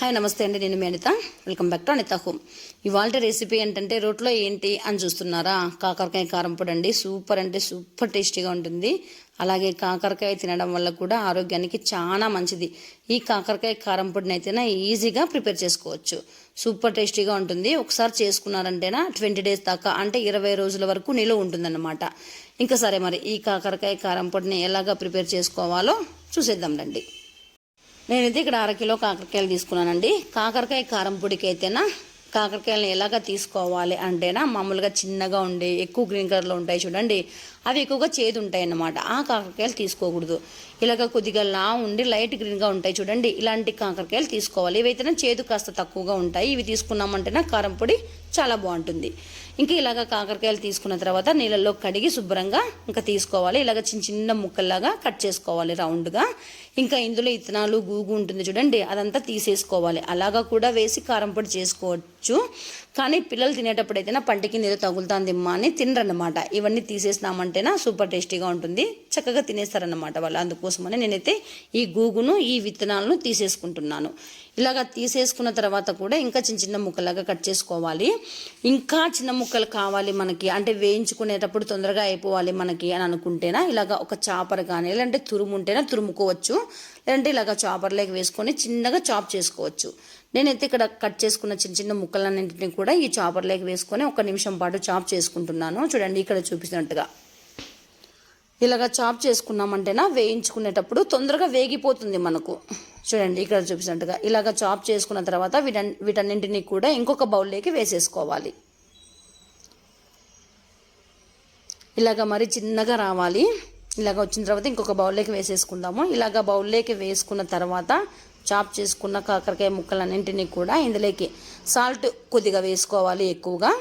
Hi నమస్తే అండి. నేను మీ Anitha. Welcome back to Anitha home ఇవాళ రెసిపీ ఏంటంటే రోట్లో ఏంటి అని చూస్తున్నారా? కాకరకాయ కారం పొడి అండి. సూపర్ అంటే సూపర్ టేస్టీగా ఉంటుంది. అలాగే కాకరకాయ తినడం వల్ల కూడా ఆరోగ్యానికి చాలా మంచిది. ఈ కాకరకాయ కారం పొడిని అయితేనే ఈజీగా ప్రిపేర్ చేసుకోవచ్చు. సూపర్ టేస్టీగా ఉంటుంది. ఒకసారి చేసుకున్నారంటేనా ట్వంటీ డేస్ దాకా అంటే ఇరవై రోజుల వరకు నిలువ ఉంటుందన్నమాట. ఇంకా సరే మరి ఈ కాకరకాయ కారం పొడిని ఎలాగా ప్రిపేర్ చేసుకోవాలో చూసేద్దాం రండి. నేనైతే ఇక్కడ అరకిలో కాకరకాయలు తీసుకున్నానండి. కాకరకాయ కారం పొడికి అయితేనా కాకరకాయలను ఎలాగ తీసుకోవాలి అంటేనా మామూలుగా చిన్నగా ఉండి ఎక్కువ గ్రీన్ కలర్లో ఉంటాయి చూడండి. అవి ఎక్కువగా చేదు ఉంటాయి అన్నమాట ఆ కాకరకాయలు తీసుకోకూడదు. ఇలాగ కొద్దిగా లా ఉండి లైట్ గ్రీన్గా ఉంటాయి చూడండి. ఇలాంటి కాకరకాయలు తీసుకోవాలి. ఇవైతేనే చేదు కాస్త తక్కువగా ఉంటాయి. ఇవి తీసుకున్నామంటేనే కారం పొడి చాలా బాగుంటుంది. ఇంకా ఇలాగ కాకరకాయలు తీసుకున్న తర్వాత నీళ్ళల్లో కడిగి శుభ్రంగా ఇంకా తీసుకోవాలి. ఇలాగ చిన్న చిన్న ముక్కల్లాగా కట్ చేసుకోవాలి రౌండ్గా. ఇంకా ఇందులో ఇత్తనాలు గూగు ఉంటుంది చూడండి. అదంతా తీసేసుకోవాలి. అలాగా కూడా వేసి కారం పొడి చేసుకోవచ్చు. కానీ పిల్లలు తినేటప్పుడు అయితేనా పంట కింద ఏదో తగులుతుందిమ్మా అని తినరన్నమాట. ఇవన్నీ తీసేసినామంటేనా సూపర్ టేస్టీగా ఉంటుంది. చక్కగా తినేస్తారన్నమాట వాళ్ళు అందుకోసమని నేనైతే ఈ గూగును ఈ విత్తనాలను తీసేసుకుంటున్నాను. ఇలాగా తీసేసుకున్న తర్వాత కూడా ఇంకా చిన్న చిన్న ముక్కలాగా కట్ చేసుకోవాలి. ఇంకా చిన్న ముక్కలు కావాలి మనకి. అంటే వేయించుకునేటప్పుడు తొందరగా అయిపోవాలి మనకి అని అనుకుంటేనా ఇలాగ ఒక చాపర్ కానీ లేదంటే తురుము ఉంటేనా తురుముకోవచ్చు. లేదంటే ఇలాగ చాపర్లోకి వేసుకొని చిన్నగా చాప్ చేసుకోవచ్చు. నేనైతే ఇక్కడ కట్ చేసుకున్న చిన్న చిన్న ముక్కలన్నింటినీ కూడా ఈ చాపర్లోకి వేసుకొని ఒక నిమిషం పాటు చాప్ చేసుకుంటున్నాను. చూడండి ఇక్కడ చూపిస్తున్నట్టుగా. ఇలాగ చాప్ చేసుకున్నామంటేనా వేయించుకునేటప్పుడు తొందరగా వేగిపోతుంది మనకు. చూడండి ఇక్కడ చూపించినట్టుగా ఇలాగ చాప్ చేసుకున్న తర్వాత వీటన్ వీటన్నింటినీ కూడా ఇంకొక బౌల్లోకి వేసేసుకోవాలి. ఇలాగ మరి చిన్నగా రావాలి. ఇలాగ వచ్చిన తర్వాత ఇంకొక బౌల్లోకి వేసేసుకుందాము. ఇలాగ బౌల్లోకి వేసుకున్న తర్వాత చాప్ చేసుకున్న కాకరకాయ ముక్కలన్నింటినీ కూడా ఇందులోకి సాల్ట్ కొద్దిగా వేసుకోవాలి ఎక్కువగా.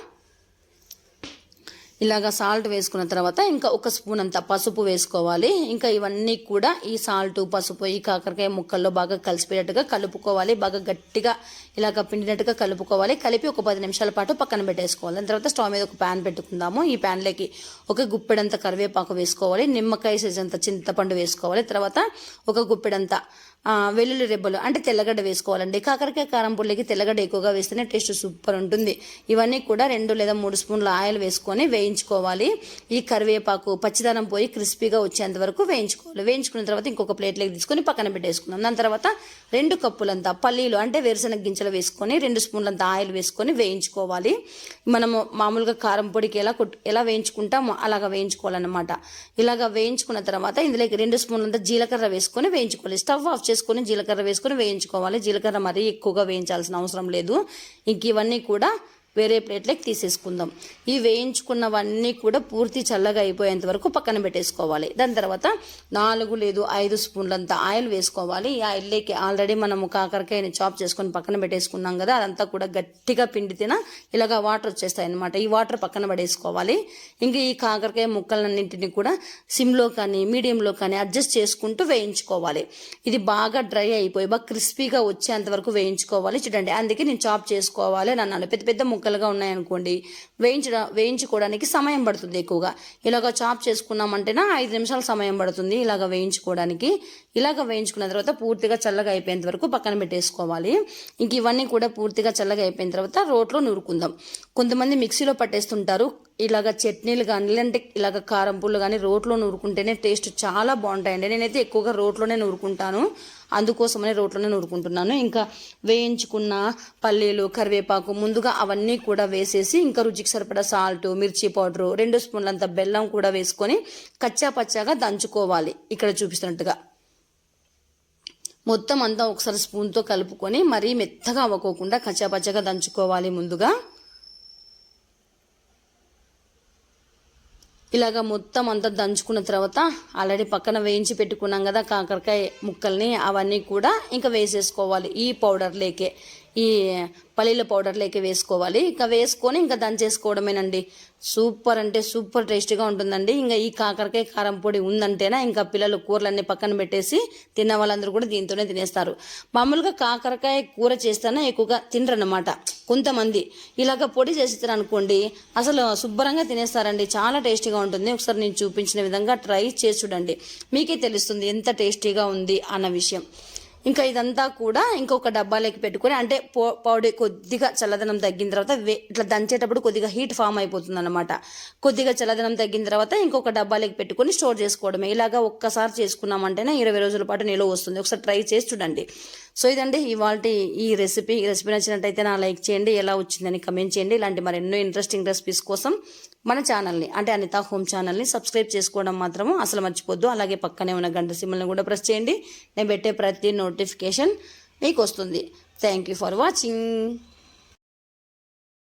ఇలాగ సాల్ట్ వేసుకున్న తర్వాత ఇంకా ఒక స్పూన్ అంత పసుపు వేసుకోవాలి. ఇంకా ఇవన్నీ కూడా ఈ సాల్ట్ పసుపు ఈ కాకరకాయ ముక్కల్లో బాగా కలిసిపోయేట్టుగా కలుపుకోవాలి. బాగా గట్టిగా ఇలాగ పిండినట్టుగా కలుపుకోవాలి. కలిపి ఒక పది నిమిషాల పాటు పక్కన పెట్టేసుకోవాలి. దాని తర్వాత స్టవ్ మీద ఒక ప్యాన్ పెట్టుకుందాము. ఈ ప్యాన్లోకి ఒక గుప్పెడంత కరివేపాకు వేసుకోవాలి. నిమ్మకాయ సైజ్ అంత చింతపండు వేసుకోవాలి. తర్వాత ఒక గుప్పెడంత వెల్లుల్లి రెబ్బలు అంటే తెల్లగడ్డ వేసుకోవాలండి. కాకరకాయ కారం పొడికి తెల్లగడ్డ ఎక్కువగా వేస్తేనే టేస్ట్ సూపర్ ఉంటుంది. ఇవన్నీ కూడా రెండు లేదా మూడు స్పూన్ల ఆయిల్ వేసుకొని వేయించుకోవాలి. ఈ కరివేపాకు పచ్చిదనం పోయి క్రిస్పీగా వచ్చేంత వరకు వేయించుకోవాలి. వేయించుకున్న తర్వాత ఇంకొక ప్లేట్లోకి తీసుకొని పక్కన పెట్టేసుకుందాం. దాని తర్వాత రెండు కప్పులంతా పల్లీలు అంటే వేరుశనగ గింజలు వేసుకొని రెండు స్పూన్లంత ఆయిల్ వేసుకొని వేయించుకోవాలి. మనము మామూలుగా కారం పొడికి ఎలా కొట్ ఎలా వేయించుకుంటామో అలాగా వేయించుకోవాలన్నమాట. ఇలాగా వేయించుకున్న తర్వాత ఇందులోకి రెండు స్పూన్లంత జీలకర్ర వేసుకొని వేయించుకోవాలి. స్టవ్ ఆఫ్ చేసుకొని జీలకర్ర వేసుకొని వేయించుకోవాలి. జీలకర్ర మరీ ఎక్కువగా వేయించాల్సిన అవసరం లేదు. ఇంక ఇవన్నీ కూడా వేరే ప్లేట్లోకి తీసేసుకుందాం. ఈ వేయించుకున్నవన్నీ కూడా పూర్తి చల్లగా అయిపోయేంత వరకు పక్కన పెట్టేసుకోవాలి. దాని తర్వాత నాలుగు లేదు ఐదు స్పూన్లంత ఆయిల్ వేసుకోవాలి. ఈ ఆయిల్లోకి ఆల్రెడీ మనము కాకరకాయని చాప్ చేసుకొని పక్కన పెట్టేసుకున్నాం కదా అదంతా కూడా గట్టిగా పిండితేన ఇలాగా వాటర్ వచ్చేస్తాయి అనమాట ఈ వాటర్ పక్కన పడేసుకోవాలి. ఇంకా ఈ కాకరకాయ ముక్కలన్నింటినీ కూడా సిమ్లో కానీ మీడియంలో కానీ అడ్జస్ట్ చేసుకుంటూ వేయించుకోవాలి. ఇది బాగా డ్రై అయిపోయి బాగా క్రిస్పీగా వచ్చేంత వరకు వేయించుకోవాలి. చూడండి అందుకే నేను చాప్ చేసుకోవాలి అని అన్నాను. పెద్ద పెద్ద ముక్కలుగా ఉన్నాయనుకోండి వేయించడం వేయించుకోవడానికి సమయం పడుతుంది ఎక్కువగా. ఇలాగ చాప్ చేసుకున్నామంటేనా ఐదు నిమిషాలు సమయం పడుతుంది ఇలాగ వేయించుకోవడానికి. ఇలాగ వేయించుకున్న తర్వాత పూర్తిగా చల్లగా అయిపోయేంత వరకు పక్కన పెట్టేసుకోవాలి. ఇంక ఇవన్నీ కూడా పూర్తిగా చల్లగా అయిపోయిన తర్వాత రోట్లో నూరుకుందాం. కొంతమంది మిక్సీలో పట్టేస్తుంటారు ఇలాగ చట్నీలు కానీ లేదంటే ఇలాగ కారం పుల్లు కానీ రోట్లో నూరుకుంటేనే టేస్ట్ చాలా బాగుంటాయండి. నేనైతే ఎక్కువగా రోట్లోనే నూరుకుంటాను. అందుకోసమనే రోట్లోనే నూరుకుంటున్నాను. ఇంకా వేయించుకున్న పల్లీలు కరివేపాకు ముందుగా అవన్నీ కూడా వేసేసి ఇంకా రుచికి సరిపడా సాల్ట్ మిర్చి పౌడరు రెండు స్పూన్లంత బెల్లం కూడా వేసుకొని కచ్చా పచ్చాగా దంచుకోవాలి. ఇక్కడ చూపిస్తున్నట్టుగా. మొత్తం అంతా ఒకసారి స్పూన్తో కలుపుకొని మరీ మెత్తగా అవ్వకోకుండా కచ్చాపచ్చగా దంచుకోవాలి ముందుగా. ఇలాగ మొత్తం అంతా దంచుకున్న తర్వాత ఆల్రెడీ పక్కన వేయించి పెట్టుకున్నాం కదా కాకరకాయ ముక్కల్ని అవన్నీ కూడా ఇంకా వేసేసుకోవాలి ఈ పౌడర్లేకే ఈ పల్లీల పౌడర్లోకి వేసుకోవాలి. ఇంకా వేసుకొని ఇంకా దంచేసుకోవడమేనండి సూపర్ అంటే సూపర్ టేస్టీగా ఉంటుందండి. ఇంకా ఈ కాకరకాయ కారం పొడి ఉందంటేనా ఇంకా పిల్లలు కూరలన్నీ పక్కన పెట్టేసి తిన్న వాళ్ళందరూ కూడా దీంతోనే తినేస్తారు. మామూలుగా కాకరకాయ కూర చేస్తేనే ఎక్కువగా తినరన్నమాట. కొంతమంది ఇలాగ పొడి చేస్తారు అనుకోండి అసలు శుభ్రంగా తినేస్తారండి. చాలా టేస్టీగా ఉంటుంది. ఒకసారి నేను చూపించిన విధంగా ట్రై చేసి చూడండి. మీకే తెలుస్తుంది ఎంత టేస్టీగా ఉంది అన్న విషయం. ఇంకా ఇదంతా కూడా ఇంకొక డబ్బాలోకి పెట్టుకొని అంటే పో పౌడర్ కొద్దిగా చల్లదనం తగ్గిన తర్వాత వే- ఇట్లా దంచేటప్పుడు కొద్దిగా హీట్ ఫామ్ అయిపోతుంది అనమాట కొద్దిగా చల్లదనం తగ్గిన తర్వాత ఇంకొక డబ్బాలోకి పెట్టుకొని స్టోర్ చేసుకోవడమే. ఇలాగా ఒక్కసారి చేసుకున్నామంటేనే ఇరవై రోజుల పాటు నిలువ వస్తుంది. ఒకసారి ట్రై చేసి చూడండి. సో ఇదండి ఇవాళ ఈ రెసిపీ. ఈ రెసిపీ నచ్చినట్టయితే నా లైక్ చేయండి. ఎలా వచ్చిందని కమెంట్ చేయండి. ఇలాంటి మరెన్నో ఇంట్రెస్టింగ్ రెసిపీస్ కోసం మన ఛానల్ని అంటే అనిత హోమ్ ఛానల్ని సబ్స్క్రైబ్ చేసుకోవడం మాత్రము అసలు మర్చిపోద్దు. అలాగే పక్కనే ఉన్న గంట సిమ్మల్ని కూడా ప్రెస్ చేయండి. నేను పెట్టే ప్రతి నోటిఫికేషన్ మీకు వస్తుంది. Thank you for watching